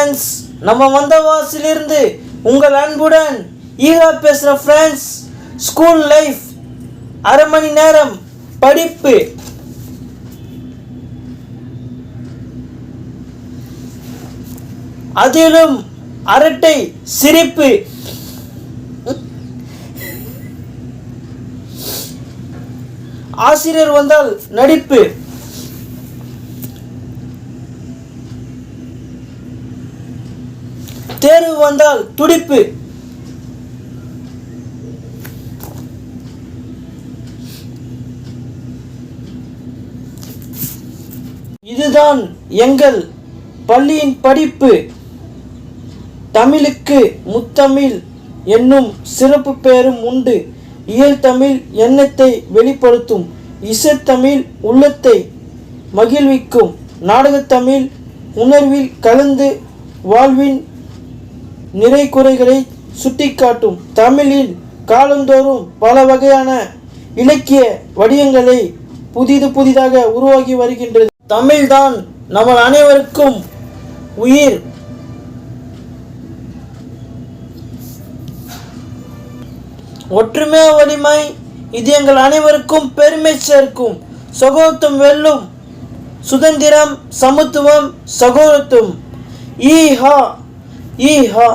Friends நம்ம வந்தவாசிலிருந்து உங்கள் அன்புடன் ஈகா பேசுகிற ஃப்ரெண்ட்ஸ் ஸ்கூல் லைஃப் அரை மணி நேரம் படிப்பு. அதிலும் அரட்டை சிரிப்பு. ஆசிரியர் வந்தால் நடிப்பு. தேர்வு வந்தால் துடிப்பு. இதுதான் எங்கள் பள்ளியின் படிப்பு. தமிழுக்கு முத்தமிழ் என்னும் சிறப்பு பெயரும் உண்டு. இயல் தமிழ் எண்ணத்தை வெளிப்படுத்தும். இசைத்தமிழ் உள்ளத்தை மகிழ்விக்கும். நாடகத்தமிழ் உணர்வில் கலந்து வாழ்வின் நிறை குறைகளை சுட்டிக்காட்டும் தமிழில் காலந்தோறும் பல வகையான இலக்கிய வடிவங்களை புதிது புதிதாக உருவாகி வருகின்றது. தமிழ்தான் நம்ம அனைவருக்கும் உயிர். ஒற்றுமை வலிமை இது எங்கள் அனைவருக்கும் பெருமை சேர்க்கும். சகோத்தும் வெல்லும். சுதந்திரம் சமத்துவம் சகோதரத்துவம். ஈஹா ஈஹா